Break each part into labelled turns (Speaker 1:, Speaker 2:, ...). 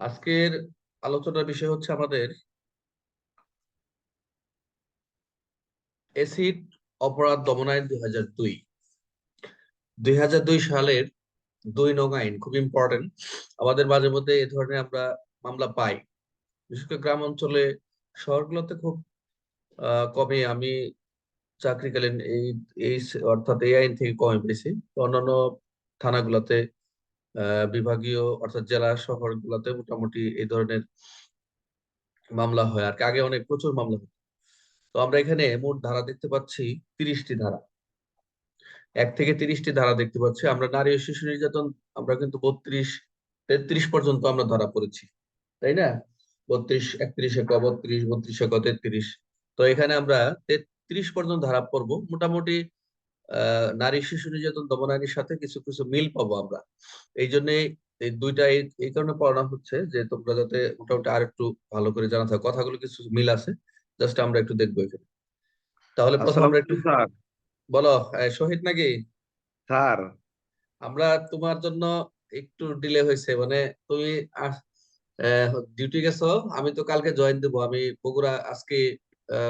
Speaker 1: আজকের আলোচনার বিষয় হচ্ছে আমাদের এসিড অপরাধ দমন আইন দুই হাজার দুই। দুই হাজার দুই সালের দুই নং আইন খুব ইম্পর্টেন্ট আমাদের মাঝে মধ্যে এ ধরনের আমরা মামলা পাই। বিশেষ করে গ্রাম অঞ্চলে, শহরগুলোতে খুব কমে আমি চাকরিকালীন এই এই অর্থাৎ এই আইন থেকে কমে পেয়েছি। অন্যান্য থানাগুলোতে বিভাগীয় অর্থাৎ জেলা শহর শহরগুলোতে মোটামুটি এই ধরনের মামলা হয় আর আগে অনেক প্রচুর মামলা হতো। তো আমরা এখানে মোট ধারা দেখতে পাচ্ছি তিরিশটি ধারা। এক থেকে তিরিশটি ধারা দেখতে পাচ্ছি। আমরা নারী ও শিশু নির্যাতন আমরা কিন্তু বত্রিশ, তেত্রিশ পর্যন্ত আমরা ধরা পড়েছি। তাই না? বত্রিশ, একত্রিশ এক বত্রিশ বত্রিশ এক তেত্রিশ। তো এখানে আমরা তেত্রিশ পর্যন্ত ধারা পড়ব। মোটামুটি নারী শিশু নির্যাতন দমন আইনের সাথে কিছু কিছু মিল পাবো আমরা। এই জন্য এই দুইটা এই কারণে পড়ানো হচ্ছে যে তোমরা যাতে মোটামুটি আর একটু ভালো করে জানা থাকো। কথাগুলো কিছু মিল আছে জাস্ট আমরা একটু দেখব এখানে। তাহলে প্রথম আমরা একটু বলো শহীদ নাকি?
Speaker 2: স্যার।
Speaker 1: আমরা তোমার জন্য একটু ডিলে হয়েছে মানে তুমি ডিউটি গেছো আমি তো কালকে জয়েন দেবো আমি বগুড়া আজকে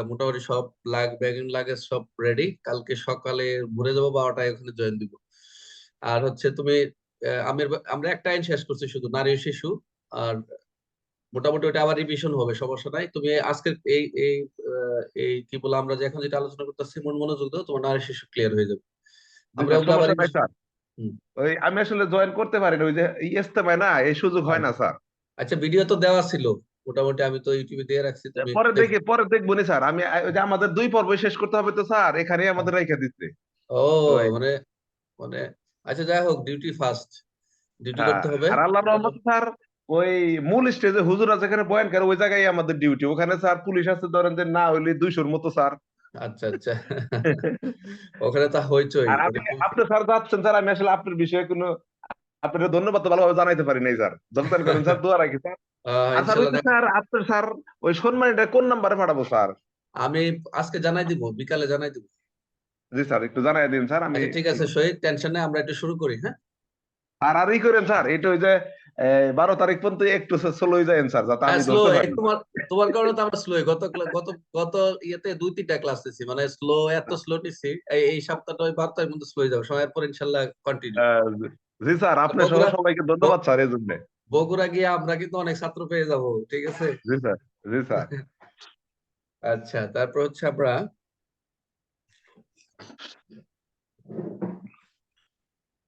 Speaker 1: মোটামুটি সব লাগ ব্যাগিং লাগেজ সব রেডি কালকে সকালে ঘুরে যাব বারোটায় ওখানে জয়েন দিব। আর হচ্ছে তুমি আহ, আমের আমরা একটা আইন শেষ করছি শুধু নারী শিশু। আর মোটামুটি ওটা আবার রিভিশন হবে সমস্যা নাই। তুমি আজকের এই এই এই কি বলে আমরা যে এখন যেটা আলোচনা করতেছি মন মনোযোগ দাও তোমার নারী শিশু ক্লিয়ার হয়ে যাবে। আমরা।
Speaker 2: ওই আমি আসলে জয়েন করতে পারি না ওই যে ইস্তেমায় না এই সুযোগ হয় না স্যার।
Speaker 1: আচ্ছা ভিডিও তো দেওয়া ছিল। মোটামুটি আমি তো ইউটিউবে দিয়ে রাখছি
Speaker 2: পরে
Speaker 1: দেখো।
Speaker 2: পরে দেখব নি স্যার। আমি আমাদের দুই পর্ব শেষ করতে হবে তো স্যার এখানেই আমাদের রেখে দিচ্ছে।
Speaker 1: ও মানে মানে আচ্ছা যাই হোক ডিউটি ফার্স্ট ডিউটি করতে হবে।
Speaker 2: আর আল্লাহ রহমত স্যার ওই মূল স্টেজে হুজুরা যেখানে বয়ান করে ওই জায়গায় আমাদের ডিউটি ওখানে স্যার পুলিশ আছে ধরেন যে না হইলে দুইশোর মতো স্যার।
Speaker 1: আচ্ছা আচ্ছা। ওখানে তো হইচই
Speaker 2: আপনি স্যার যাচ্ছেন স্যার আমি আসলে আপনার বিষয়ে কোনো আপনার ধন্যবাদ ভালোভাবে জানাইতে পারি নাই স্যার। যোগদান করেন স্যার দোয়া রাখি স্যার। স্যার
Speaker 1: ইনশাল্লাহ
Speaker 2: স্যার আপনার স্যার ওই সম্মানীটা কোন নাম্বারে পাঠাবো স্যার?
Speaker 1: আমি আজকে জানাই দিব বিকালে জানাই দিব।
Speaker 2: জি স্যার একটু জানাই দিন স্যার আমি
Speaker 1: আচ্ছা ঠিক আছে শহীদ টেনশন আমরা একটু শুরু করি হ্যাঁ?
Speaker 2: আর আর করেন স্যার এটা ওই যে বারো তারিখ পর্যন্ত একটু স্লো হয়ে যায় স্যার যাতে আমি পারি।
Speaker 1: তোমার তোমার কারণে তো আমরা স্লো গত গত গত ইয়েতে দুই তিনটা ক্লাস নিছি মানে স্লো এত স্লো নিছি এই সপ্তাহটা ওই বারো তারিখ মধ্যে স্লো হয়ে যাবে। সময়ের পর ইনশাল্লাহ কন্টিনিউ
Speaker 2: জি স্যার আপনার সবাইকে ধন্যবাদ স্যার এই জন্য।
Speaker 1: বগুড়া গিয়ে আমরা কিন্তু অনেক ছাত্র পেয়ে যাব ঠিক আছে?
Speaker 2: জি স্যার জি স্যার।
Speaker 1: আচ্ছা তারপর হচ্ছে আমরা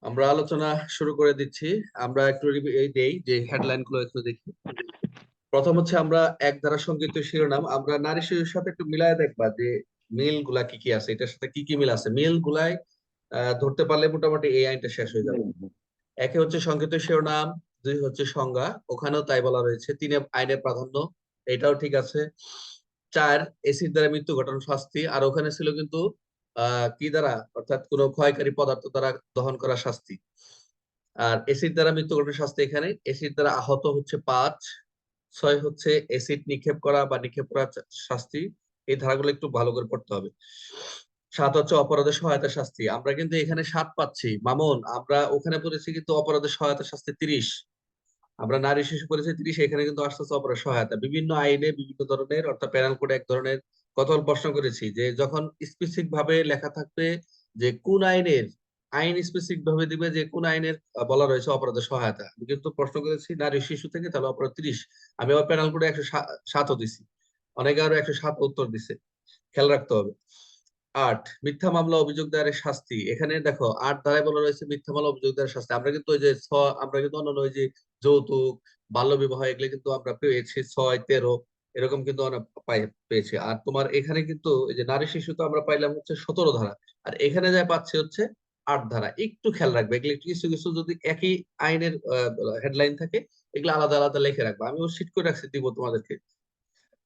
Speaker 1: আমরা আলোচনা শুরু করে দিচ্ছি। আমরা একটু এই দেই যে হেডলাইনগুলো একটু দেখি। প্রথম হচ্ছে আমরা এক ধারা সংযুক্ত শিরোনাম। আমরা নারী শিশুর সাথে একটু মিলায় দেখবা যে মিলগুলা কি কি আছে এটার সাথে কি কি মিল আছে? মিল গুলাই আহ, ধরতে পারলে মোটামুটি এই আইনটা শেষ হয়ে যাবে। একে হচ্ছে সংক্ষিপ্ত শিরোনাম দুই হচ্ছে সংজ্ঞা, ওখানেও তাই বলা রয়েছে। তিনে আইনের প্রাধান্য, এটাও ঠিক আছে। চার, এসির দ্বারা মৃত্যু ঘটানোর শাস্তি, আর ওখানে ছিল কিন্তু কি দ্বারা? অর্থাৎ কোনো ক্ষয়কারী পদার্থ দ্বারা দহন করা শাস্তি। আর এসিড দ্বারা মৃত্যু ঘটানোর শাস্তি এখানে এসিড দ্বারা আহত হচ্ছে পাঁচ, ছয় হচ্ছে এসিড নিক্ষেপ করা বা নিক্ষেপ করা শাস্তি। এই ধারাগুলো একটু ভালো করে পড়তে হবে। সাত হচ্ছে অপরাধের সহায়তা শাস্তি। আমরা কিন্তু এখানে সাত পাচ্ছি। মামুন, আমরা ওখানে পড়েছি কিন্তু অপরাধের সহায়তা শাস্তি তিরিশ। আমরা নারী শিশু পড়েছি তিরিশ, এখানে কিন্তু আস্তে আস্তে অপরাধ সহায়তা। বিভিন্ন আইনে বিভিন্ন ধরনের, অর্থাৎ পেনাল কোডে এক ধরনের কতল প্রশ্ন করেছি যে যখন স্পেসিফিক ভাবে লেখা থাকবে যে কোন আইনের, আইন স্পেসিফিক ভাবে দিবে যে কোন আইনের বলা রয়েছে অপরাধের সহায়তা। আমি কিন্তু প্রশ্ন করেছি নারী শিশু থেকে, তাহলে অপরাধ তিরিশ। আমি আবার পেনাল কোডে একশো সাতও দিছি। অনেকে আরও একশো সাত উত্তর দিছে। খেয়াল রাখতে হবে। আট, মিথ্যা মামলা অভিযোগ দায়েরের শাস্তি। এখানে দেখো, আট ধারায় বলা রয়েছে মিথ্যা মামলা অভিযোগ দায়েরের শাস্তি। আমরা কিন্তু ওই যে ছ- আমরা কিন্তু অন্যান্য যে যৌতুক, বাল্য বিবাহ, এগুলো কিন্তু আমরা পেয়েছি। ছয়, তেরো, এরকম কিন্তু পাই, পেয়েছি। আর তোমার এখানে কিন্তু এই যে নারী শিশু তো আমরা পাইলাম হচ্ছে সতেরো ধারা। আর এখানে যা পাচ্ছি হচ্ছে আট ধারা। একটু খেয়াল রাখবে, এগুলো কিছু কিছু যদি একই আইনের হেডলাইন থাকে, এগুলো আলাদা আলাদা লিখে রাখবে। আমি শিট করে রাখছি দিব তোমাদেরকে।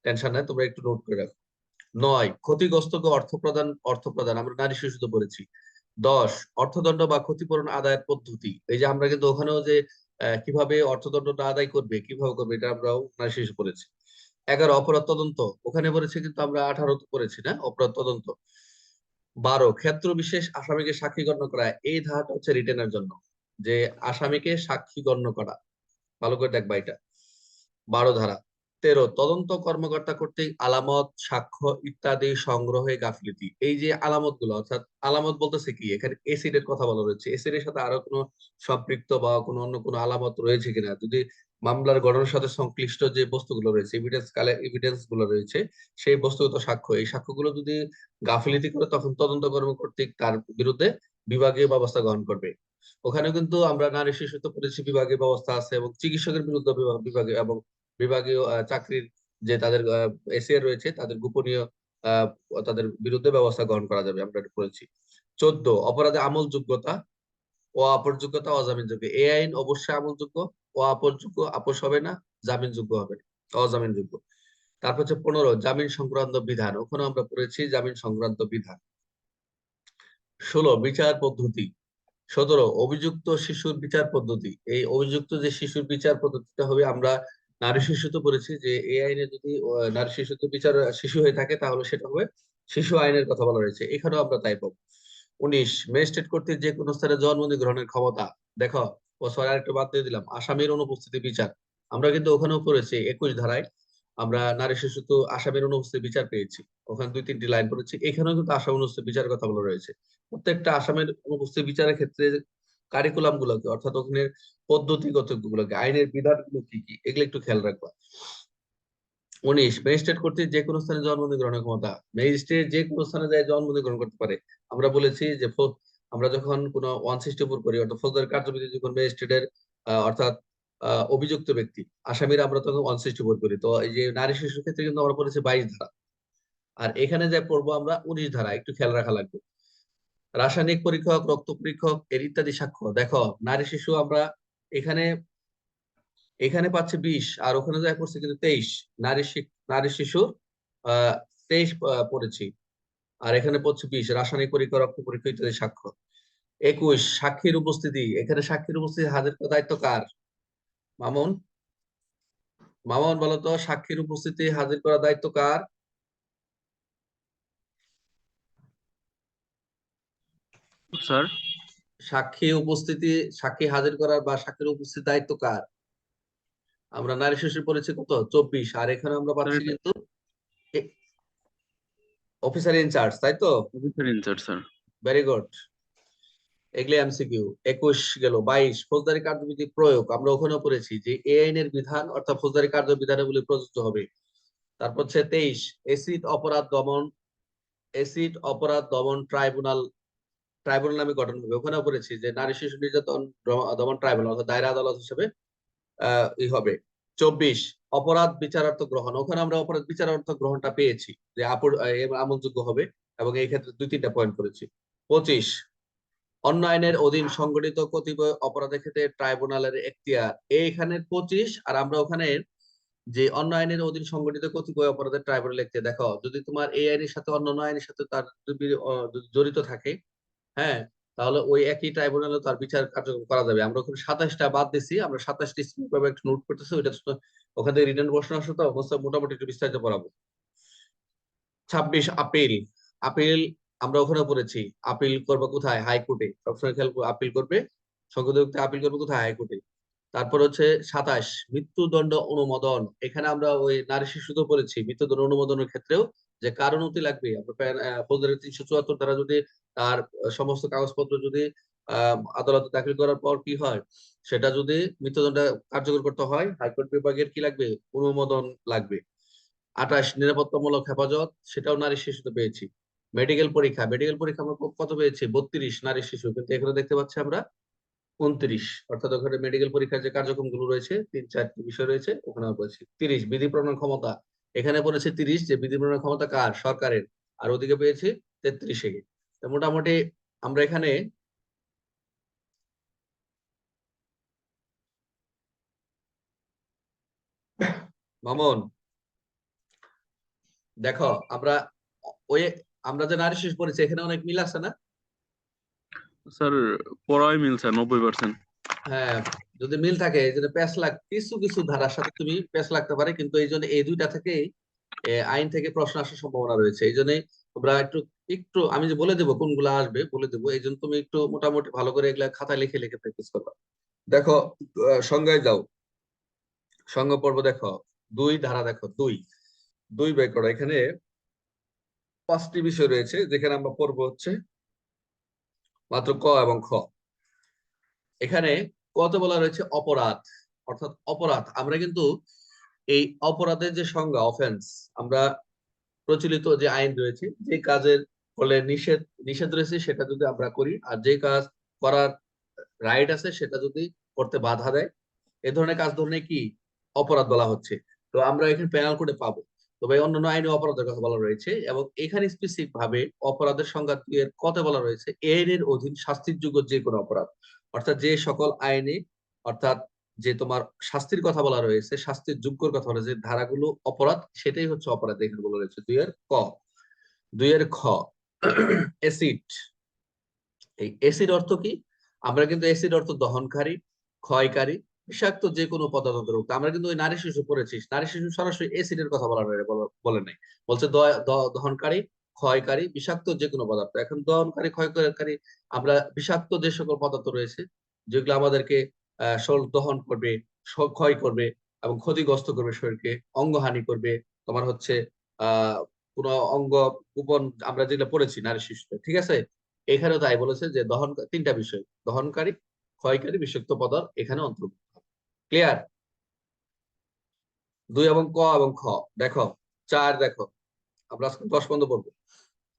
Speaker 1: টেনশন নাই, তোমরা একটু নোট করে রাখো। নয়, ক্ষতিগ্রস্তকে অর্থ প্রদান অর্থ প্রদান, আমরা নারী শিশুতে পড়েছি দশ, অর্থদণ্ড বা ক্ষতিপূরণ আদায়ের পদ্ধতি। এই যে আমরা কিন্তু ওখানেও যে কীভাবে অর্থদণ্ডটা আদায় করবে, কীভাবে করবে, এটা আমরাও নারী শিশু পড়েছি এগারো, অপরাধ তদন্ত। ওখানে পড়েছি কিন্তু আমরা আঠারো পড়েছি না, অপরাধ তদন্ত। বারো, ক্ষেত্র বিশেষ আসামিকে সাক্ষী গণ্য করা, এই ধারাটা হচ্ছে রিটেনের জন্য। যে আসামিকে সাক্ষী গণ্য করা। ভালো করে দেখবা এটা। বারো ধারা। তেরো, তদন্ত কর্মকর্তা কর্তৃক আলামত, সাক্ষ্য ইত্যাদি সংগ্রহে গাফিলতি। এই যে আলামতগুলো অর্থাৎ আলামত বলতেছে কি? এখানে এসিডের কথা বলা রয়েছে এসিডের সাথে আরও কোনো সম্পৃক্ত বা কোনো অন্য কোনো আলামত রয়েছে কিনা? যদি মামলার গঠনের সাথে সংশ্লিষ্ট যে বস্তুগুলো রয়েছে এভিডেন্স কালে এভিডেন্সগুলো রয়েছে, সেই বস্তুগত সাক্ষ্য, এই সাক্ষ্যগুলো যদি গাফিলতি করে, তখন তদন্ত কর্মকর্তৃক তার বিরুদ্ধে বিভাগীয় ব্যবস্থা গ্রহণ করবে। ওখানে কিন্তু আমরা নারী শিশুত্ব পরিচয় বিভাগীয় ব্যবস্থা আছে এবং চিকিৎসকের বিরুদ্ধে বিভাগ- এবং বিভাগীয় চাকরির যে তাদের এসিআর রয়েছে, তাদের গোপনীয় তাদের বিরুদ্ধে ব্যবস্থা গ্রহণ করা যাবে, আমরা করেছি চোদ্দ, অপরাধে আমল যোগ্যতা ও আপরযোগ্যতা অজামিনযোগ্য। এই আইন অবশ্যই আমলযোগ্য ও আপরযোগ্য, আপোষ হবে না, জামিনযোগ্য হবে না, অজামিনযোগ্য। তারপর হচ্ছে পনেরো, জামিন সংক্রান্ত বিধান। ওখানে আমরা পড়েছি জামিন সংক্রান্ত বিধান। ষোলো, বিচার পদ্ধতি। সতেরো, অভিযুক্ত শিশুর বিচার পদ্ধতি। এই অভিযুক্ত যে শিশুর বিচার পদ্ধতিটা হবে, আমরা নারী শিশু তো পড়েছি যে, এই আইনে যদি নারী শিশুতে বিচার শিশু হয়ে থাকে, তাহলে সেটা হবে শিশু আইনের কথা বলা রয়েছে এখানেও আমরা তাই পাবো। উনিশ, ম্যাজিস্ট্রেট কর্তৃক যে কোনো স্থানে জন্মদিন গ্রহণের ক্ষমতা। দেখো সরি, আরেকটা বাদ দিয়ে দিলাম, আসামির অনুপস্থিতি বিচার। আমরা কিন্তু ওখানেও করেছি, একুশ ধারায় আমরা নারী শিশু তো আসামির অনুপস্থিতি বিচার পেয়েছি। ওখানে দুই তিনটি লাইন পড়েছি। এখানেও কিন্তু আসামি অনুপস্থিতি বিচারের কথা বলা রয়েছে প্রত্যেকটা আসামের অনুপস্থিতি বিচারের ক্ষেত্রে কারিকুলাম গুলোকে অর্থাৎ ওখানে পদ্ধতিগত গুলোকে আইনের বিধানগুলো কি কি, এগুলো একটু খেয়াল রাখবা। উনিশ ম্যাজিস্ট্রেট যে কোনো স্থানে জন্মদিন গ্রহণের ক্ষমতা, ম্যাজিস্ট্রেট যে কোনো স্থানে যায় জন্মদিন গ্রহণ করতে পারে। আমরা বলেছি যে আমরা যখন কোনো ওয়ান সিক্সটি ফোর করি, অর্থাৎ কার্যবিধি যখন ম্যাজিস্ট্রেটের অর্থাৎ অভিযুক্ত ব্যক্তি, আসামিরা আমরা তখন ওয়ান সিক্সটি ফোর করি। তো এই যে নারী শিশুর ক্ষেত্রে কিন্তু আমরা পড়েছি বাইশ ধারা। আর এখানে যে পড়ব আমরা উনিশ ধারা, একটু খেয়াল রাখা লাগবে। রাসায়নিক পরীক্ষক, রক্ত পরীক্ষক, এর ইত্যাদি সাক্ষ্য। দেখো, নারী, শিশু আমরা এখানে এখানে পাচ্ছে বিশ, আর ওখানে যায় পড়ছে কিন্তু তেইশ। নারী নারী শিশুর তেইশ পড়েছি। আর এখানে পড়ছে বিশ, রাসায়নিক পরীক্ষা, রক্ত পরীক্ষা ইত্যাদি সাক্ষ্য। একুশ, সাক্ষীর উপস্থিতি। এখানে সাক্ষীর উপস্থিতি হাজির দায়িত্ব কার? মামুন? মামুন বলতো সাক্ষীর উপস্থিতি, হাজির করার দায়িত্ব কার?
Speaker 3: স্যার?
Speaker 1: সাক্ষী উপস্থিতি সাক্ষী হাজির করার বা সাক্ষীর উপস্থিত দায়িত্ব কার? আমরা নারী শিশু পড়েছি কত? চব্বিশ। আর এখানে আমরা পাচ্ছি কিন্তু অফিসার ইনচার্জ তাই তো?
Speaker 3: Officer in charge sir
Speaker 1: very good এগুলি এমসিকিউ একুশ গেল বাইশ। ফৌজদারি কার্যবিধি প্রয়োগ। আমরা ওখানেও পড়েছি যে এ আইনের বিধান অর্থাৎ ফৌজদারি কার্যবিধানাবলী প্রযোজ্য হবে। তারপর হচ্ছে তেইশ। এসিড অপরাধ দমন এসিড অপরাধ দমন ট্রাইব্যুনাল ট্রাইব্যুনাল নামে গঠন হবে। ওখানেও পড়েছি যে নারী শিশু নির্যাতন দমন ট্রাইব্যুনাল অর্থাৎ দায়রা আদালত হিসেবে ই হবে। চব্বিশ, অপরাধ বিচারার্থ গ্রহণ। ওখানে আমরা অপরাধ বিচারার্থ গ্রহণটা পেয়েছি যে আমলযোগ্য হবে এবং এই ক্ষেত্রে দুই, তিনটা পয়েন্ট করেছি। পঁচিশ, অন্য আইনের অধীন সংগঠিত কতিপয় অপরাধের ক্ষেত্রে ট্রাইব্যুনালের এখতিয়ার। এইখানে পঁচিশ আর আমরা ওখানে যে অন্য আইনের অধীন সংগঠিত কতিপয় অপরাধের ট্রাইব্যুনাল এখতিয়ার। দেখো, যদি তোমার এই আইনের সাথে অন্য আইনের সাথে তার জড়িত থাকে হ্যাঁ তাহলে ওই একই ট্রাইব্যুনালে তার বিচার কার্যক্রম করা যাবে। আমরা ওখানে সাতাশটা বাদ দিছি, আমরা সাতাশটি স্ক্রিন ভাবে একটু নোট করতেছি, ওইটা ওখান রিটার্ন প্রশ্ন আসে তো মোটামুটি একটু বিস্তারিত পড়াবো ছাব্বিশ আপিল আপিল আমরা ওখানে পড়েছি, আপিল করবে কোথায়? হাইকোর্টে। সবসময় খেয়াল আপিল করবে সংসদীয় আপিল করবে কোথায়? হাইকোর্টে। তারপর হচ্ছে সাতাশ, মৃত্যুদণ্ড অনুমোদন। এখানে আমরা ওই নারী শিশুতে পড়েছি, মৃত্যুদণ্ড অনুমোদনের ক্ষেত্রেও যে কারণতি লাগবে আমরা প্যান- ফৌজদারি তিনশো চুয়াত্তর দ্বারা যদি তার সমস্ত কাগজপত্র যদি আদালতে দাখিল করার পর কি হয়? সেটা যদি মৃত্যুদণ্ড কার্যকর করতে হয়, হাইকোর্ট বিভাগের কি লাগবে? অনুমোদন লাগবে। আঠাশ, নিরাপত্তামূলক হেফাজত, সেটাও নারী শিশুতে পেয়েছি। মেডিকেল পরীক্ষা মেডিকেল পরীক্ষা আমরা কত পেয়েছি? বত্রিশ নারী শিশু, কিন্তু এখানে দেখতে পাচ্ছি আমরা উনত্রিশ। অর্থাৎ ওখানে মেডিকেল পরীক্ষার যে কার্যক্রমগুলো রয়েছে তিন চারটি বিষয় রয়েছে, ওখানে বলেছি তিরিশ। বিধি প্রণয়ন ক্ষমতা এখানে বলেছে তিরিশ, যে বিধি প্রণয়ন ক্ষমতা কার? সরকারের। আর ওদিকে পেয়েছি তেত্রিশে। মোটামুটি আমরা এখানে মামুন, দেখো, আমরা ওই, আমরা যে নারী শেষ পড়েছি, এখানে অনেক মিল আছে না?
Speaker 3: স্যার পড়াই মিল, স্যার, নব্বই পার্সেন্ট
Speaker 1: হ্যাঁ যদি মিল থাকে, এই জন্য প্যাচ লাগ, কিছু কিছু ধারার সাথে তুমি প্যাচ লাগতে পারে, কিন্তু এই জন্য এই দুইটা থেকেই আইন থেকে প্রশ্ন আসার সম্ভাবনা রয়েছে। এই জন্যই তোমরা একটু একটু, আমি যে বলে দেবো কোনগুলো আসবে, বলে দেবো, এই জন্য তুমি একটু মোটামুটি ভালো করে এগুলা খাতায় লিখে লিখে প্র্যাকটিস করবা। দেখো সংজ্ঞায় যাও। সঙ্গ পর্ব দেখো, দুই, ধারা দেখো, দুই। দুই বের করো, এখানে পাঁচটি বিষয় রয়েছে, যেখানে আমরা পড়ব হচ্ছে মাত্র ক এবং খ। এখানে কত বলা রয়েছে? অপরাধ। অর্থাৎ অপরাধ। আমরা কিন্তু এই অপরাধের যে সংজ্ঞা অফেন্স আমরা প্রচলিত যে আইন রয়েছে, যে কাজের ফলে নিষেধ নিষেধ রয়েছে, সেটা যদি আমরা করি, আর যে কাজ করার রাইট আছে, সেটা যদি করতে বাধা দেয়, এ ধরনের কাজ ধরনের কি? অপরাধ বলা হচ্ছে। তো আমরা এখানে পেনাল কোডে পাবো। তবে অন্যান্য আইনে অপরাধের কথা বলা রয়েছে, এবং এখানে স্পেসিফিক ভাবে অপরাধের সংজ্ঞা কত বলা রয়েছে, এর এর অধীন শাস্তির যোগ্য যে কোনো অপরাধ। অর্থাৎ যে সকল আইনে, অর্থাৎ যে তোমার শাস্তির কথা বলা রয়েছে, শাস্তির যোগ্যর কথা বলা যে ধারাগুলো অপরাধ, সেটাই হচ্ছে অপরাধ এখানে বলা রয়েছে। দুই এর ক দুই এর খ অ্যাসিড এই অ্যাসিড অর্থ কি? আমরা কিন্তু অ্যাসিড অর্থ দহনকারী, ক্ষয়কারী, বিষাক্ত যে কোনো পদার্থ অন্তর্ভুক্ত আমরা কিন্তু ওই নারী শিশু পড়েছিস নারী শিশু সরাসরি অ্যাসিডের কথা বলা বলা- নাই। বলছে দহনকারী ক্ষয়কারী, বিষাক্ত যে কোনো পদার্থ। এখন দহনকারী, ক্ষয়কারী, আমরা বিষাক্ত যে সকল পদার্থ রয়েছে, যেগুলো আমাদেরকে দহন করবে ক্ষয় করবে এবং ক্ষতিগ্রস্ত করবে শরীরকে, অঙ্গহানি করবে। তোমার হচ্ছে, আহ, কোনো অঙ্গ গোপন আমরা যেগুলো পড়েছি, নারী শিশুতে, ঠিক আছে? এখানেও তাই বলেছে যে দহন, তিনটা বিষয়, দহনকারী, ক্ষয়কারী, বিষাক্ত পদার্থ, এখানে অন্তর্ভুক্ত। ক্লিয়ার? দুই এবং ক এবং খ, দেখো, চার দেখো আমরা আজকে দশ পর্যন্ত পড়ব।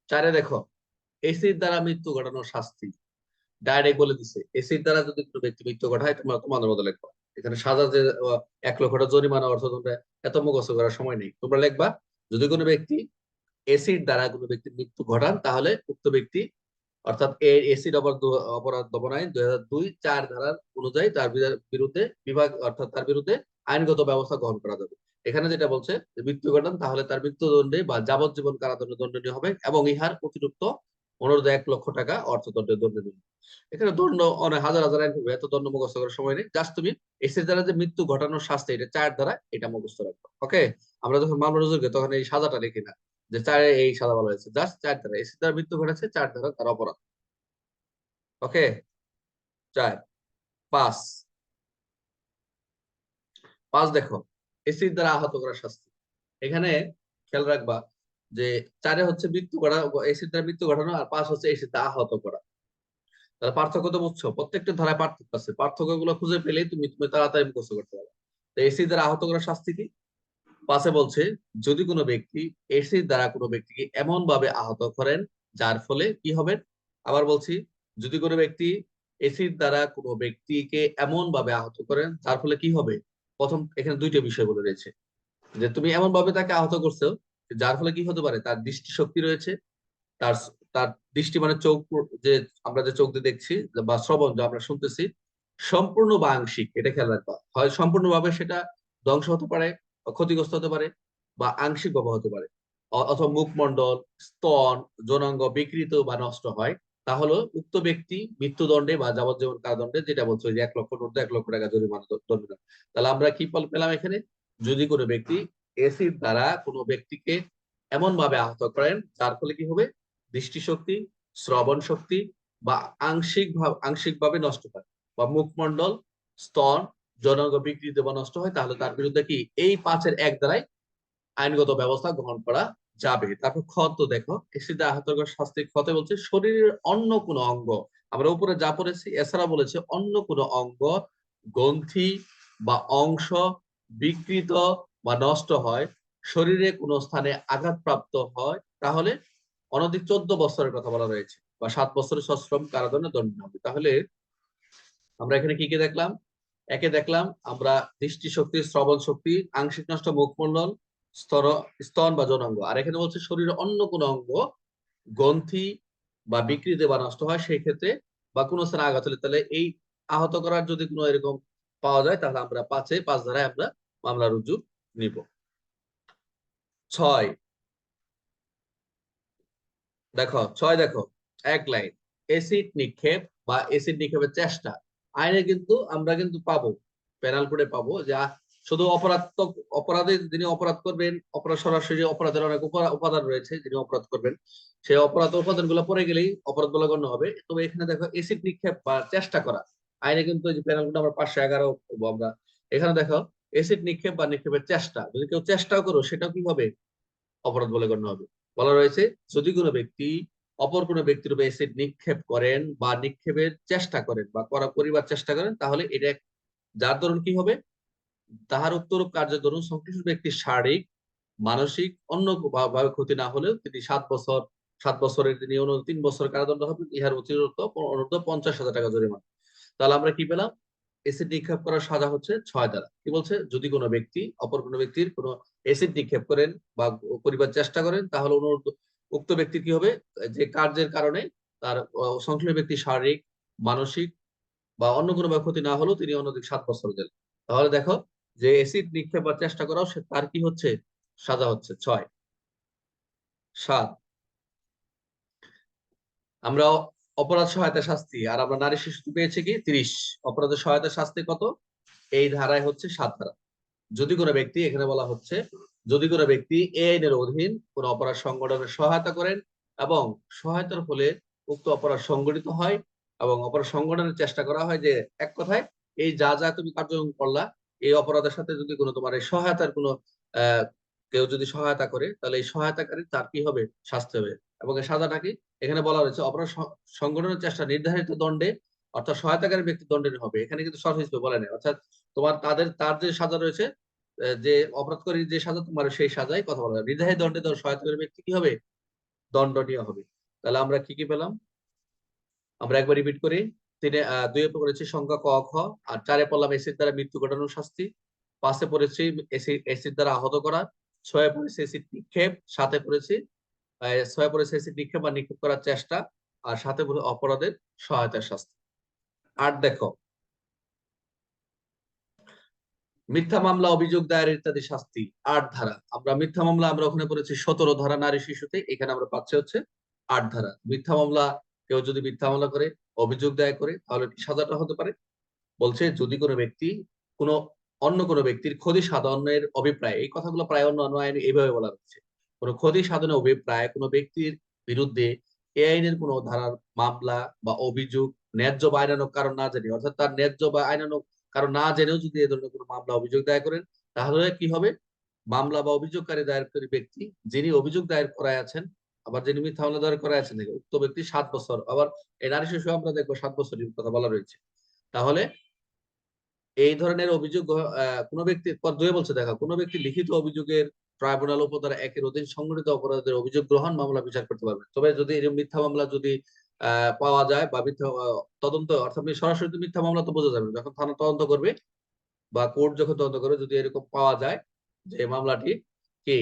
Speaker 1: চারে দেখো, এসির দ্বারা মৃত্যু ঘটানোর শাস্তি। ডাইরেক্ট বলে দিছে, এসির দ্বারা যদি কোনো ব্যক্তি মৃত্যু ঘটায়, তোমরা তোমাদের মতো লিখবা এখানে সাজা যে এক লক্ষ টাকা জরিমানা অর্থদণ্ড এত মুখস্থ করার সময় নেই। তোমরা লিখবা, যদি কোনো ব্যক্তি এসির দ্বারা কোনো ব্যক্তির মৃত্যু ঘটান, তাহলে উক্ত ব্যক্তি, অর্থাৎ এসিড অপরাধ অপরাধ দমন আইন দুই হাজার দুই চার ধারার অনুযায়ী তার বিরুদ্ধে বিভাগ, অর্থাৎ তার বিরুদ্ধে আইনগত ব্যবস্থা গ্রহণ করা যাবে। এখানে যেটা বলছে মৃত্যু ঘটান, তাহলে তার মৃত্যুদণ্ডে বা যাবজ্জীবন কারাদণ্ড দণ্ডনীয় হবে এবং ইহার অতিরিক্ত অনুরোধ এক লক্ষ টাকা অর্থদণ্ডে দণ্ডনীয় এখানে দণ্ড অনেক হাজার হাজার আইন হবে, এত দণ্ড মুখস্থ করার সময় নেই। জাস্ট তুমি এসির দ্বারা যে মৃত্যু ঘটানোর শাস্তি, এটা চার দ্বারা এটা মুখস্থ রাখব ওকে? আমরা যখন মামলা রুজু করি, তখন এই সাজাটা লিখি না, যে চারে এই সাজা বলা হয়েছে। জাস্ট চার দ্বারা এসির দ্বারা মৃত্যু ঘটেছে চার দ্বারা তার অপরাধ, ওকে? চার, পাঁচ পাঁচ দেখো। এসির দ্বারা আহত করার শাস্তি। এখানে খেয়াল রাখবা যে চারে হচ্ছে মৃত্যু করা এসির দ্বারা মৃত্যু ঘটানো আর পাঁচ হচ্ছে দ্বারা আহত করা। তাহলে পার্থক্য তো বুঝছ? প্রত্যেকটা ধারায় পার্থক্য আছে। পার্থক্যগুলো খুঁজে পেলেই তুমি তুমি তাড়াতাড়ি মুখস্থ করতে পারবে। তো এসির দ্বারা আহত করার শাস্তি কি? পাশে বলছে, যদি কোনো ব্যক্তি এসির দ্বারা কোনো ব্যক্তিকে এমন ভাবে আহত করেন, যার ফলে কি হবে? আবার বলছি, যদি কোনো ব্যক্তি এসির দ্বারা কোনো ব্যক্তিকে এমন ভাবে আহত করেন, যার ফলে কি হবে? প্রথম এখানে দুইটা বিষয় বলে রয়েছে। যে তুমি এমন ভাবে তাকে আহত করছ, যার ফলে কি হতে পারে? তার দৃষ্টি শক্তি রয়েছে, তার তার দৃষ্টি মানে চোখ, যে আমরা যে চোখ দিয়ে দেখছি, বা শ্রবণ যা আমরা শুনতেছি, সম্পূর্ণ বা আংশিক, এটা খেয়াল রাখবা। হয় সম্পূর্ণভাবে সেটা ধ্বংস হতে পারে ক্ষতিগ্রস্ত হতে পারে, বা আংশিক ভাবে হতে পারে। অথবা মুখমণ্ডল, স্তন, যৌনাঙ্গ বিকৃত বা নষ্ট হয় তাহলে উক্ত ব্যক্তি মৃত্যুদণ্ডে বা যাবজ্জীবন কারাদণ্ডে যেটা বলছো যে এক লক্ষ ঊর্ধ্বে এক লক্ষ টাকা জরিমানা দণ্ড তাহলে আমরা কি ফল পেলাম এখানে? যদি কোনো ব্যক্তি এসির দ্বারা কোনো ব্যক্তিকে এমন ভাবে আহত করেন, যার ফলে কি হবে? দৃষ্টিশক্তি, শ্রবণ শক্তি বা আংশিক ভাব আংশিক ভাবে নষ্ট হয় বা মুখমণ্ডল, স্তন জনগ বিকৃত বা নষ্ট হয়, তাহলে তার বিরুদ্ধে কি এই পাঁচের এক দ্বারাই আইনগত ব্যবস্থা গ্রহণ করা যাবে। তারপর ক্ষত দেখো এসিতে আহত করার শাস্তি ক্ষতে বলছে, শরীরের অন্য কোনো অঙ্গ। আমরা উপরে যা পড়েছি, এছাড়া বলেছে অন্য কোনো অঙ্গ, গ্রন্থি বা অংশ বিকৃত বা নষ্ট হয়, শরীরে কোনো স্থানে আঘাতপ্রাপ্ত হয়, তাহলে অনধিক চোদ্দ বছরের কথা বলা রয়েছে বা সাত বছরের সশ্রম কারাদণ্ডে দণ্ড হবে। তাহলে আমরা এখানে কি কি দেখলাম? একে দেখলাম, আমরা দৃষ্টি শক্তি শ্রবণ শক্তি আংশিক নষ্ট মুখমণ্ডল স্তর, স্তন বা জনাঙ্গ আর এখানে বলছে শরীরের অন্য কোনো অঙ্গ, গ্রন্থি বা বিকৃতি বা নষ্ট হয়, সেই ক্ষেত্রে বা কোনো স্থানে আঘাত হলে তাহলে এই আহত করার যদি কোনো এরকম পাওয়া যায়, তাহলে আমরা পাঁচে, পাঁচ ধারায় আমরা মামলা রুজু নিব। ছয়। দেখো ছয় দেখো, এক লাইন। এসিড নিক্ষেপ বা এসিড নিক্ষেপের চেষ্টা। আইনে কিন্তু আমরা কিন্তু পাবো প্যানাল কোডে পাবো যে শুধু অপরাধ তো অপরাধে যিনি অপরাধ করবেন, অপরাধ সরাসরি অপরাধের অনেক উপাদান রয়েছে যিনি অপরাধ করবেন। সেই অপরাধ উপাদানগুলো পরে গেলেই অপরাধ বলে গণ্য হবে। তবে এখানে দেখো এসিড নিক্ষেপ বা চেষ্টা করা। আইনে কিন্তু আমরা পাঁচশো এগারো আমরা। এখানে দেখো এসিড নিক্ষেপ বা নিক্ষেপের চেষ্টা। যদি কেউ চেষ্টাও করো, সেটাও কি হবে অপরাধ বলে গণ্য হবে? বলা রয়েছে, যদি কোনো ব্যক্তি অপর কোনো ব্যক্তির উপর এসিড নিক্ষেপ করেন বা নিক্ষেপের চেষ্টা করেন বা করা, করিবার চেষ্টা করেন, তাহলে এটা যার দরুন কি হবে? তাহার উত্তরূপ দরুন সংশ্লিষ্ট ব্যক্তির শারীরিক, মানসিক, অন্য ভাবে ক্ষতি না হলেও তিনি সাত বছর, সাত বছরের তিনি তিন বছর কারাদণ্ড হবে, ইহার অতিরিক্ত অনূর্ধ্ব পঞ্চাশ হাজার টাকা জরিমানা। তাহলে আমরা কি পেলাম? এসিড নিক্ষেপ করার সাজা হচ্ছে ছয় দ্বারা। কি বলছে? যদি কোনো ব্যক্তি, অপর কোনো ব্যক্তির কোনো এসিড নিক্ষেপ করেন বা করিবার চেষ্টা করেন, তাহলে অনুরোধ, উক্ত ব্যক্তি কি হবে? যে কার্যের কারণে তার সংশ্লিষ্ট ব্যক্তি শারীরিক, মানসিক বা অন্য কোনো ক্ষতি না হলেও তিনি অন্যদিক সাত বছর জেল। তাহলে দেখো যে এসিড নিক্ষেপ বা চেষ্টা করাও, সে তার কি হচ্ছে? সাজা হচ্ছে। ছয়। সাত। আমরা অপরাধ সহায়তা শাস্তি, আর আমরা নারী শিশু পেয়েছি কি? তিরিশ। অপরাধের সহায়তা শাস্তি কত? এই ধারায় হচ্ছে সাত ধারা। যদি কোনো ব্যক্তি, এখানে বলা হচ্ছে, যদি কোনো ব্যক্তি এই আইনের অধীন কোন অপরাধ সংগঠনের সহায়তা করেন এবং সহায়তার ফলে উক্ত অপরাধ সংগঠিত হয় এবং অপরাধ সংগঠনের চেষ্টা করা হয় যে, এক কথায় এই যা যা তুমি কার্যক্রম করলা এই অপরাধের সাথে যদি কোনো তোমার এই সহায়তার কোনো কেউ যদি সহায়তা করে, তাহলে এই সহায়তাকারী তার কি হবে? শাস্তি হবে। এবং এই সাজাটা কি? এখানে বলা হয়েছে অপরাধ সংগঠনের চেষ্টা নির্ধারিত দণ্ডে, অর্থাৎ সহায়তাকারী ব্যক্তি দণ্ডের হবে। এখানে কিন্তু সরাসরি বলে নেই। অর্থাৎ তোমার তাদের, তার যে সাজা রয়েছে যে অপরাধকারী যে সাজা, তোমার সেই সাজাই কথা বলা। নির্ধারিত দণ্ডে সহায়তাকারী ব্যক্তি কি হবে? দণ্ডনীয় হবে। তাহলে আমরা কি কি পেলাম? আমরা একবার রিপিট করি। তিনে দুইয়ে পড়েছি সংখ্যা ক, খ, আর চারে পড়লাম এসিড দ্বারা মৃত্যু ঘটানোর শাস্তি। পাঁচে পড়েছি এসিড দ্বারা আহত করা। ছয়ে পড়েছি এসিড নিক্ষেপ। সাথে পড়েছি ছয়ে পড়েছে এসিড নিক্ষেপ বা নিক্ষেপ করার চেষ্টা। আর সাথে পড়ে অপরাধের সহায়তার শাস্তি। আর দেখো, মিথ্যা মামলা, অভিযোগ, দায়ের ইত্যাদি শাস্তি। আট ধারা। আমরা মিথ্যা মামলা, আমরা ওখানে পড়েছি সতেরো ধারা নারী শিশুতে। এখানে আমরা পাচ্ছি হচ্ছে আট ধারা। মিথ্যা মামলা, কেউ যদি মিথ্যা মামলা করে অভিযোগ দায় করে, তাহলে সাজাটা হতে পারে। বলছে, যদি কোনো ব্যক্তি, কোনো অন্য কোনো ব্যক্তির ক্ষতি সাধনের অভিপ্রায়, এই কথাগুলো প্রায় অন্য অন্য আইনে এইভাবে বলা হচ্ছে। কোনো ক্ষতি সাধনের অভিপ্রায়, কোনো ব্যক্তির বিরুদ্ধে এ আইনের কোনো ধারার মামলা বা অভিযোগ ন্যায্য বা আইনানুগ কারণ না জেনে, অর্থাৎ তার ন্যায্য বা আইনানুগ কারণ না জেনেও যদি এ ধরনের কোনো মামলা অভিযোগ দায়ের করেন, তাহলে কি হবে? মামলা বা অভিযোগকারী দায়েরকারী ব্যক্তি, যিনি অভিযোগ দায়ের করায় আছেন আবার যিনি মিথ্যা দায়ের করায় আছেন উক্ত ব্যক্তি সাত বছর। আবার নারী শিশু আমরা দেখব সাত বছরের কথা বলা রয়েছে। তাহলে এই ধরনের অভিযোগ কোনো ব্যক্তি দুয়ে বলছে, দেখা, কোনো ব্যক্তি লিখিত অভিযোগের ট্রাইব্যুনাল উপধারা একের অধীন সংগঠিত অপরাধের অভিযোগ গ্রহণ মামলা বিচার করতে পারবে। তবে যদি এরকম মিথ্যা মামলা যদি পাওয়া যায় বা মিথ্যা তদন্ত, অর্থাৎ সরাসরি মিথ্যা মামলা তো বোঝা যাবে যখন থানা তদন্ত করবে বা কোর্ট যখন তদন্ত করবে, যদি এরকম পাওয়া যায় যে মামলাটি কি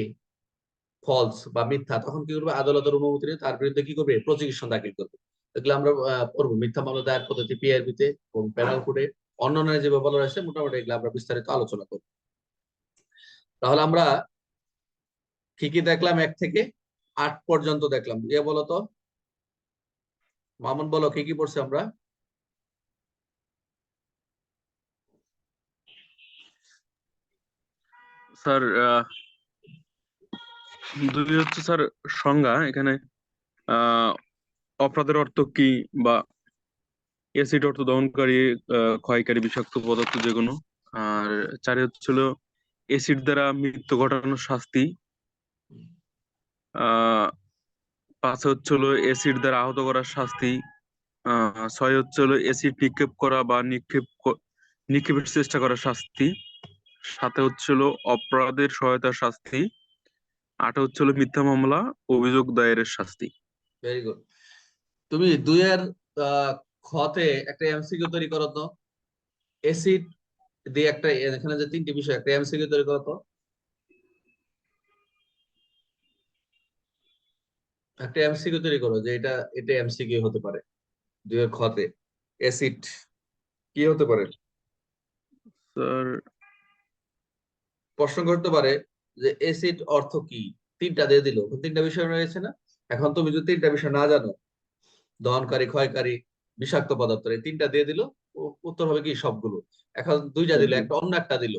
Speaker 1: ফলস বা মিথ্যা, তখন কি করবে? আদালতের অনুমতি নিয়ে তার বিরুদ্ধে কি করবে? প্রসিকিউশন দাখিল করবে। এগুলো আমরা পড়ব মিথ্যা মামলা দায়ের পদ্ধতি পিআরবিতে এবং প্যানাল কোর্টে অন্যান্য যে ব্যাপার রয়েছে মোটামুটি এগুলো আমরা বিস্তারিত আলোচনা করব। তাহলে আমরা কি কি দেখলাম? এক থেকে আট পর্যন্ত দেখলাম। ইয়ে বলো তো। মামুন বলো, কি কি পড়ছে আমরা?
Speaker 3: স্যার দুই হচ্ছে স্যার সংজ্ঞা, এখানে অপরাধের অর্থ কি বা এসিড অর্থ দহনকারী ক্ষয়কারী বিষাক্ত পদার্থ যেকোনো। আর চারে হচ্ছিল এসিড দ্বারা মৃত্যু ঘটানোর শাস্তি। পাঁচে হচ্ছিল এসিড দ্বারা আহত করার শাস্তি। ছয় হচ্ছিল এসিড নিক্ষেপ করা বা নিক্ষেপ নিক্ষেপের চেষ্টা করার শাস্তি। সাথে হচ্ছিল অপরাধের সহায়তার শাস্তি। আটে হচ্ছিল মিথ্যা মামলা অভিযোগ দায়েরের শাস্তি।
Speaker 1: ভেরি গুড তুমি দুইয়ের খতে একটা এমসিকিউ তৈরি করো তো। এসিড দিয়ে একটা এখানে যে তিনটি বিষয় একটা এমসিকিউ তৈরি করো তো। একটা এমসিকিউ তৈরি করো যে এটা এটা এমসিকিউ হতে পারে দুইয়ের খতে অ্যাসিড কি হতে পারে?
Speaker 3: স্যার
Speaker 1: প্রশ্ন করতে পারে যে অ্যাসিড অর্থ কি? তিনটা দিয়ে দিল। তিনটা বিষয় রয়েছে না? এখন তুমি যদি তিনটা বিষয় না জানো দহনকারী ক্ষয়কারী বিষাক্ত পদার্থ এই তিনটা দিয়ে দিল উত্তর হবে কি? সবগুলো। এখন দুইটা দিল একটা অন্য একটা দিল।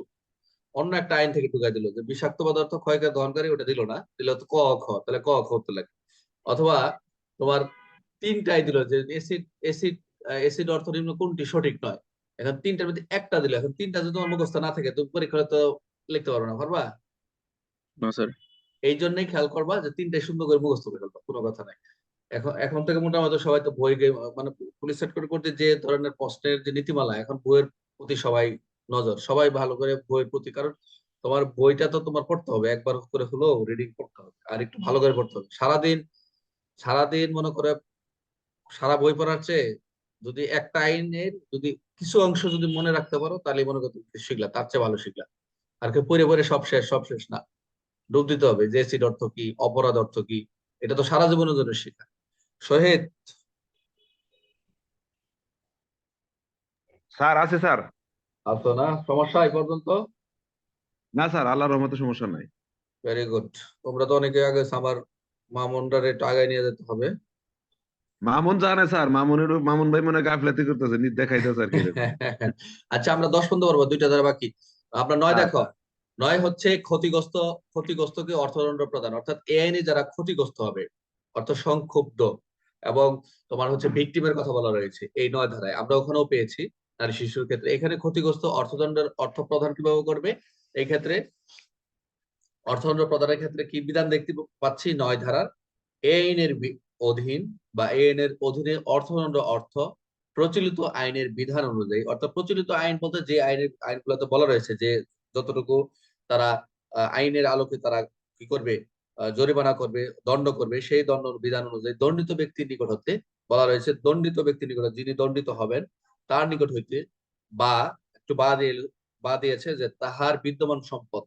Speaker 1: অন্য একটা আইন থেকে ঢুকাই দিল যে বিষাক্ত পদার্থ ক্ষয়কারী দহনকারী ওটা দিল না। দিল ক খ তাহলে ক খ হতে লাগে। অথবা তোমার তিনটাই দিল যে এসিড এসিড এসিড অর্থ নিম্ন কোনটি? সঠিক নয়। এখন তিনটার মধ্যে একটা দিলে। এখন তিনটা যদি তোমার মুখস্থ না থাকে তুমি পরীক্ষায় তো লিখতে পারবে না পারবা? এই জন্যই খেয়াল করবা যে তিনটাই সুন্দর করে মুখস্থ করে ফেলবা, কোনো কথা নাই। এখন এখন থেকে মোটামুটি সবাই তো বই মানে পুলিশ সেট করে করতে যে ধরনের প্রশ্নের যে নীতিমালা, এখন বইয়ের প্রতি সবাই নজর, সবাই ভালো করে বইয়ের প্রতি, কারণ তোমার বইটা তো তোমার পড়তে হবে, একবার করে হলেও রিডিং করতে হবে, আর একটু ভালো করে পড়তে হবে। সারাদিন সারাদিন মনে করে, সারা বই পড়ার চেয়ে যদি একটা আইনের যদি কিছু অংশ যদি মনে রাখতে পারো, তাহলে মনে করো শিখলা, তার চেয়ে ভালো শিখলা। আর কেউ পড়ে পড়ে সব শেষ সব শেষ না। ডুব দিতে হবে যে এসিড অর্থ কি অপরাধ অর্থ কি এটা তো সারা জীবনের জন্য শেখা শহীদ।
Speaker 2: স্যার আছে স্যার।
Speaker 1: আছো না সমস্যা এই পর্যন্ত?
Speaker 2: না স্যার আল্লাহর রহমতে সমস্যা নাই।
Speaker 1: ভেরি গুড তোমরা তো অনেকে আগে আমার মামুনটারে একটু আগায় নিয়ে যেতে হবে।
Speaker 2: মামুন জানে স্যার মামুনের মামুন ভাই মনে গাফলাতি করতেছে নি দেখাইতেছে আর কি
Speaker 1: আচ্ছা আমরা দশ পর্যন্ত পারব দুইটা দ্বারা বাকি। আমরা নয়
Speaker 2: আচ্ছা।
Speaker 1: দেখো। নয় হচ্ছে ক্ষতিগ্রস্ত, ক্ষতিগ্রস্তকে অর্থদণ্ড প্রদান। অর্থাৎ এ আইনে যারা ক্ষতিগ্রস্ত হবে, অর্থ সংক্ষুব্ধ এবং তোমার হচ্ছে ভিকটিমের কথা বলা রয়েছে, এই নয় ধারায়, আমরা ওখানেও পেয়েছি নারী শিশুর ক্ষেত্রে। এখানে ক্ষতিগ্রস্ত অর্থদণ্ডের অর্থ প্রদান কীভাবে করবে? এই ক্ষেত্রে অর্থদণ্ড প্রদানের ক্ষেত্রে কি বিধান দেখতে পাচ্ছি? নয় ধারার এ আইনের অধীন বা এ আইনের অধীনে অর্থদণ্ড অর্থ প্রচলিত আইনের বিধান অনুযায়ী, অর্থাৎ প্রচলিত আইন বলতে যে আইনের, আইনগুলোতে বলা রয়েছে যে যতটুকু তারা আইনের আলোকে তারা কি করবে? জরিমানা করবে, দণ্ড করবে। সেই দণ্ড বিধান অনুযায়ী দণ্ডিত ব্যক্তির নিকট হতে বলা রয়েছে, দণ্ডিত ব্যক্তির নিকট, যিনি দণ্ডিত হবেন, তার নিকট হইতে বা, একটু বা দিয়ে, বা দিয়েছে যে তাহার বিদ্যমান সম্পদ,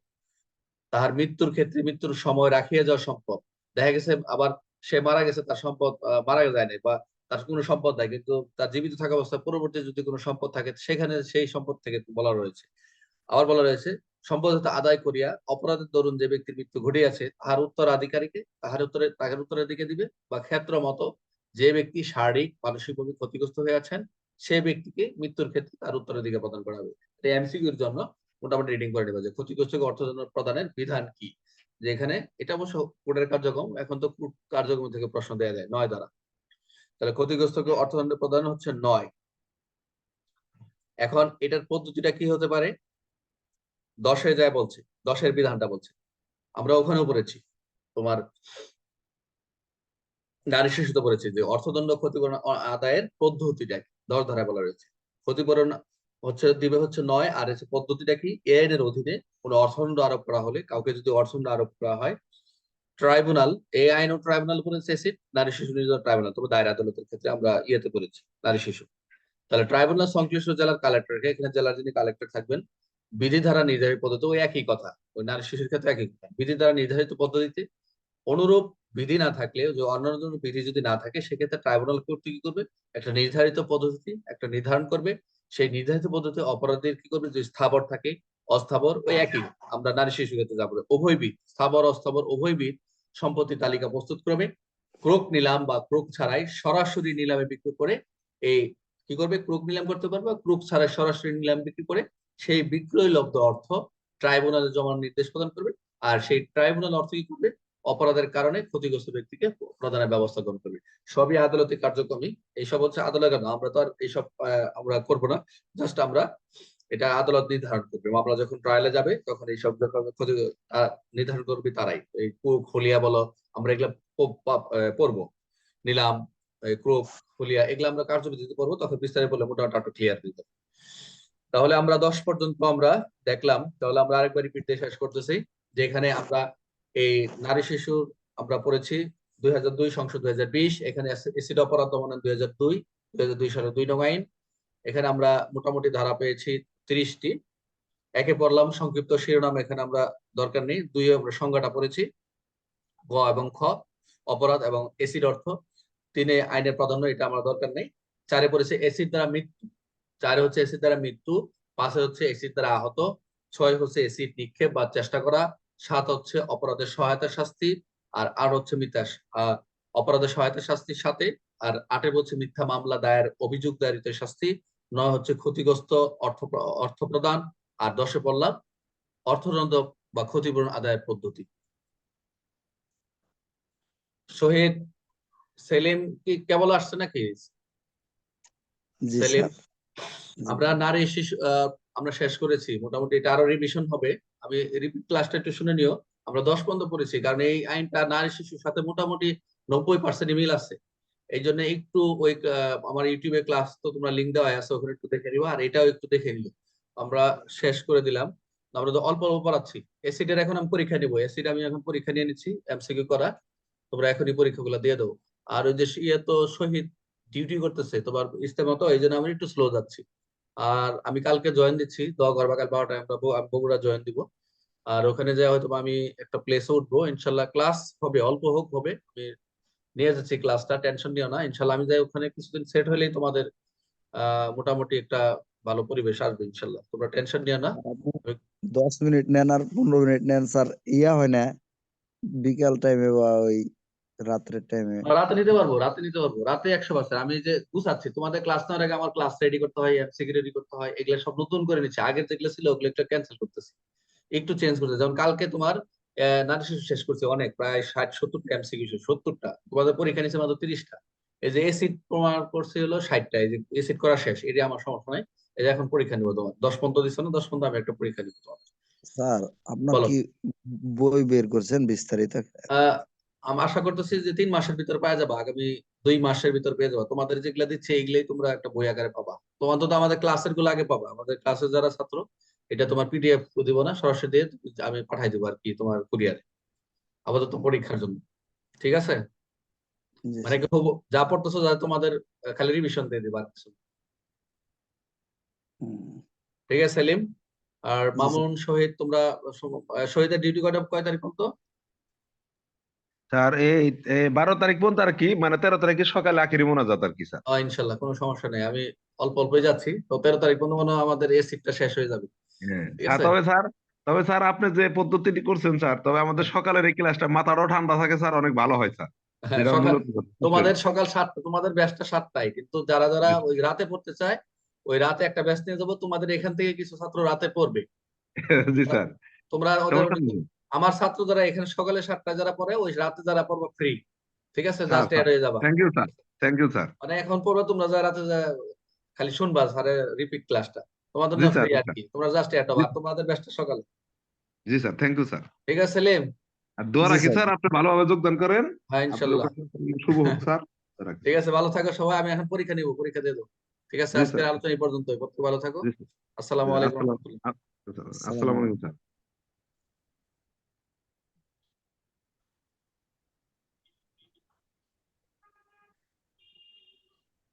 Speaker 1: তাহার মৃত্যুর ক্ষেত্রে মৃত্যুর সময় রাখিয়া যাওয়া সম্পদ। দেখা গেছে আবার সে মারা গেছে, তার সম্পদ মারা যায় নাই বা তার কোনো সম্পদ নাই, কিন্তু তার জীবিত থাকা অবস্থায় পরবর্তী যদি কোনো সম্পদ থাকে, সেখানে সেই সম্পদ থেকে বলা রয়েছে। আবার বলা রয়েছে সম্পদ আদায় করিয়া অপরাধের দরুন যে ব্যক্তির মৃত্যু ঘটিয়াছে, তাহার উত্তরাধিকারীকে তাহার উত্তরে তাহার উত্তরাধিকারী দিবে বা ক্ষেত্র মতো যে ব্যক্তি শারীরিক, মানসিকভাবে ক্ষতিগ্রস্ত হয়ে আছেন, সে ব্যক্তিকে মৃত্যুর ক্ষেত্রে তার উত্তরাধিকার প্রদান করা হবে। এমসিকিউর জন্য মোটামুটি রিডিং করে নেবে যে ক্ষতিগ্রস্তকে অর্থ প্রদানের বিধান কি? যে এখানে এটা অবশ্য কোর্টের কার্যক্রম, এখন তো কোর্ট কার্যক্রম থেকে প্রশ্ন দেওয়া যায়, নয় দ্বারা। তাহলে ক্ষতিগ্রস্তকে অর্থদণ্ড প্রদান হচ্ছে নয়। এখন এটার পদ্ধতিটা কি হতে পারে? দশে যায় বলছে, দশের বিধানটা বলছে। আমরা ওখানেও পড়েছি। তোমার নারী শিশুতে পড়েছি যে অর্থদণ্ড ক্ষতিপূরণ আদায়ের পদ্ধতিটা দশ ধারায় বলা রয়েছে। ক্ষতিপূরণ হচ্ছে, দিবে হচ্ছে নয়, আর পদ্ধতিটা কি? এ আইনের অধীনে কোনো অর্থদণ্ড আরোপ করা হলে, কাউকে যদি অর্থদণ্ড আরোপ করা হয়, ট্রাইব্যুনাল, এ আইন ও ট্রাইব্যুনাল করেছে এসিড নারী শিশু নির্যাতন ট্রাইব্যুনাল, তবে দায়রা আদালতের ক্ষেত্রে আমরা ইয়েতে করেছি নারী শিশু। তাহলে ট্রাইব্যুনাল সংশ্লিষ্ট জেলার কালেক্টরকে এখানে জেলার যিনি কালেক্টর থাকবেন বিধি দ্বারা নির্ধারিত পদ্ধতি ওই একই কথা। ওই নারী শিশুর ক্ষেত্রে একই কথা। বিধি দ্বারা নির্ধারিত পদ্ধতিতে অনুরূপ বিধি না থাকলে, যে অন্যান্য বিধি যদি না থাকে, সেক্ষেত্রে ট্রাইব্যুনাল কর্তৃক কি করবে? একটা নির্ধারিত পদ্ধতি একটা নির্ধারণ করবে। সেই নির্ধারিত পদ্ধতি অপরাধীর কি করবে? যে স্থাবর থাকে, অস্থাবর, ওই একই। আমরা নারী শিশু ক্ষেত্রে যাব। উভয়বিদ স্থাবর, অস্থাবর উভয়বিদ সম্পত্তি তালিকা প্রস্তুত করবে ক্রোক নিলাম বা ক্রোক ছাড়াই সরাসরি নিলামে বিক্রি করে, এই কি করবে? ক্রোক নিলাম করতে পারবে ক্রোক ছাড়াই সরাসরি নিলাম বিক্রি করে সেই বিক্রয় লব্ধ অর্থ ট্রাইব্যুনালে জমার নির্দেশ প্রদান করবে, আর সেই ট্রাইব্যুনাল অর্থ কি করবে? অপরাধের কারণে ক্ষতিগ্রস্ত ব্যক্তিকে প্রদানের ব্যবস্থা গ্রহণ করবে। সবই আদালতি কার্যক্রমই এইসব হচ্ছে আদালত আমরা তো আর এইসব আমরা করব না। জাস্ট আমরা এটা আদালত নির্ধারণ করবে। মামলা যখন ট্রায়ালে যাবে, তখন এইসব যখন ক্ষতি নির্ধারণ করবে তারাই। এই কুক হলিয়া বলো, আমরা এগুলা পড়ব। নিলাম, এই ক্রোক হলিয়া এগুলা আমরা কার্যবিধিতে পড়ব। তখন বিস্তারিত বলে মোটামুটি ক্লিয়ার দিতে তাহলে আমরা দশ পর্যন্ত আমরা দেখলাম। তাহলে আমরা আরেকবার রিপিট দিয়ে শেষ করতেছি যে এখানে আমরা এই নারী শিশুর আমরা পড়েছি দুই হাজার দুই সংসদ দুই হাজার বিশ, এখানে এসিড অপরাধ দমন দুই হাজার দুই দুই হাজার দুই দুই নং আইন। এখানে আমরা মোটামুটি ধারা পেয়েছি তিরিশটি। একে পড়লাম, সংক্ষিপ্ত শিরোনাম এখানে আমরা দরকার নেই। দুই আমরা সংজ্ঞাটা পড়েছি, গ এবং খ, অপরাধ এবং এসিড অর্থ। তিনে আইনের প্রাধান্য, এটা আমরা দরকার নেই। চারে পড়েছে এসিড দ্বারা মৃত্যু চারে হচ্ছে এসির দ্বারা মৃত্যু পাঁচে হচ্ছে এসির দ্বারা আহত ছয় হচ্ছে এসিড নিক্ষেপ বা চেষ্টা করা সাত হচ্ছে অপরাধের সহায়তা শাস্তি আর আট হচ্ছে মিথ্যা অপরাধের সহায়তা শাস্তির সাথে আর আটে হচ্ছে মিথ্যা মামলা দায়ের অভিযোগ দায়েরিত শাস্তি নয় হচ্ছে ক্ষতিগ্রস্ত অর্থ অর্থ প্রদান আর দশে পড়লাম অর্থদণ্ড বা ক্ষতিপূরণ আদায়ের পদ্ধতি। শহীদ সেলিম কি কেবল আসছে নাকি? সেলিম? আমরা নারী শিশু আমরা শেষ করেছি। মোটামুটি এটা আরও রিভিশন হবে। আমি রিপিট ক্লাসটা একটু শুনে নিও। আমরা দশ পর্যন্ত পড়েছি, কারণ এই আইনটা নারী শিশুর সাথে মোটামুটি নব্বই পার্সেন্ট মিল আছে। এই জন্য একটু ওই আমার ইউটিউবে ক্লাস তো তোমরা লিঙ্ক দেওয়া আছে, ওখানে একটু দেখে নিও আর এটাও একটু দেখে নিও। আমরা শেষ করে দিলাম। আমরা তো অল্প অল্প পড়াচ্ছি। এসিডের এখন আমি পরীক্ষা নিবো। এসিড আমি এখন পরীক্ষা নিয়ে নিচ্ছি এমসিকিউ করা। তোমরা এখনই পরীক্ষাগুলো দিয়ে দেবো আর ওই যে ইয়ে তো শহীদ ডিউটি করতেছে, তোমার ইস্তেমা তো এই জন্য আমি একটু স্লো যাচ্ছি। আর আমি কালকে জয়েন দিচ্ছি দশ বা কাল বারোটায় আমরা বগুড়া জয়েন দিব। আর ওখানে যাই হয়তো আমি একটা প্লেসে উঠবো, ইনশাল্লাহ ক্লাস হবে, অল্প হোক হবে, আমি নিয়ে যাচ্ছি ক্লাসটা টেনশন নিও না। ইনশাল্লাহ আমি যাই ওখানে কিছুদিন সেট হলেই তোমাদের মোটামুটি একটা ভালো পরিবেশ আসবে ইনশাল্লাহ। তোমরা টেনশন নিও না।
Speaker 4: দশ মিনিট নেন আর পনেরো মিনিট নেন, স্যার, ইয়া হয় না, বিকাল টাইমে বা ওই রাত্রের টাইমে
Speaker 1: রাতে নিতে পারব রাতে নিতে পারব। রাতে একশো পার্সেন্ট আমি যে গুছাচ্ছি তোমাদের ক্লাস নেওয়ার আগে আমার ক্লাস রেডি করতে হয় এমসিকিউ রেডি করতে হয় এগুলো সব নতুন করে নিচ্ছি। আগের যেগুলো ছিল ওগুলো একটু ক্যান্সেল করতেছি। একটু চেঞ্জ করতে যেমন কালকে তোমার নারী শিশু শেষ করছে অনেক প্রায় ষাট সত্তরটা এমসিকিউ সত্তরটা। তোমাদের পরীক্ষা নিচ্ছে মাত্র তিরিশটা। এই যে এসিড প্রমাণ করছে হলো ষাটটা এই যে এসিড করা শেষ। এটা আমার সমস্যা নাই এই যে এখন পরীক্ষা নিবো তোমার। দশ পনেরো দিচ্ছ না দশ পনেরো আমি একটা পরীক্ষা নিবো তোমার
Speaker 4: স্যার আপনার কি বই বের করছেন বিস্তারিত?
Speaker 1: আমি আশা করতেছি যে তিন মাসের ভিতর পাওয়া যাবে আগামী দুই মাসের ভিতর পেয়ে যাবে। তোমাদের যেগুলা দিচ্ছে এইগুলাই তোমরা একটা বই আকারে পাবা। তোমার তো আমাদের ক্লাসেরগুলো আগে পাবা। আমাদের ক্লাসের যারা ছাত্র এটা তোমার পিডিএফ দিব না সরাসরি দিয়ে আমি পাঠাই দেবো আর কি তোমার কুরিয়ারে আপাতত পরীক্ষার জন্য। ঠিক আছে? মানে যা পড়তেছো যা তোমাদের খালি রিভিশন দিয়ে দিবা ঠিক আছে সেলিম? আর মামুন শহীদ তোমরা শহীদের ডিউটি কয়টা কয় তারিখ পর্যন্ত?
Speaker 2: স্যার এই বারো তারিখ পর্যন্ত আর কি মানে তেরো তারিখে সকালে আখেরি মোনাজাত আর কি স্যার।
Speaker 1: ইনশাল্লাহ কোনো সমস্যা নেই। আমি অল্প অল্পই যাচ্ছি তো তেরো তারিখ পর্যন্ত মনে হয় আমাদের এই সিটটা শেষ হয়ে যাবে।
Speaker 2: হ্যাঁ। তবে স্যার তবে স্যার আপনি যে পদ্ধতিটি করছেন স্যার তবে আমাদের সকালের এই ক্লাসটা মাথাটাও ঠান্ডা থাকে স্যার অনেক ভালো হয় স্যার।
Speaker 1: হ্যাঁ, তোমাদের সকাল সাতটা তোমাদের ব্যাচটা সাতটায় কিন্তু যারা যারা ওই রাতে পড়তে চায় ওই রাতে একটা ব্যাচ নিয়ে যাব তোমাদের এখান থেকে কিছু ছাত্র রাতে পড়বে।
Speaker 2: জি স্যার।
Speaker 1: তোমরা। আমার ছাত্র যারা এখানে সকালে সাতটা যারা পড়ে ওই রাতে যারা পড়বে ফ্রি ঠিক আছে?
Speaker 2: হ্যাঁ,
Speaker 1: জাস্ট। হয়ে যাবা।
Speaker 2: Thank you sir thank you sir
Speaker 1: মানে এখন পড়বে তোমরা যারা রাতে খালি শুনবা স্যারের রিপিট ক্লাসটা তোমাদের জন্য ফ্রি আর কি। তোমরা জাস্ট অ্যাড হবা তোমাদের ব্যাচটা সকালে।
Speaker 2: জি স্যার। থ্যাংক ইউ স্যার
Speaker 1: ঠিক আছে সেলিম?
Speaker 2: আর দোয়া রাখি
Speaker 4: স্যার।
Speaker 2: আপনি ভালোভাবে যোগদান করেন।
Speaker 1: হ্যাঁ
Speaker 2: আপনার
Speaker 1: ইনশাল্লাহ।
Speaker 2: শুভ হোক স্যার।
Speaker 1: ঠিক আছে ভালো থাকো সবাই। আমি এখন পরীক্ষা নিব পরীক্ষা দিয়ে দেবো। ঠিক আছে? আজকের আলোচনা এই পর্যন্তই। ভালো থাকো। আসসালামু আলাইকুম
Speaker 2: আসসালাম। আসসালামু আলাইকুম স্যার।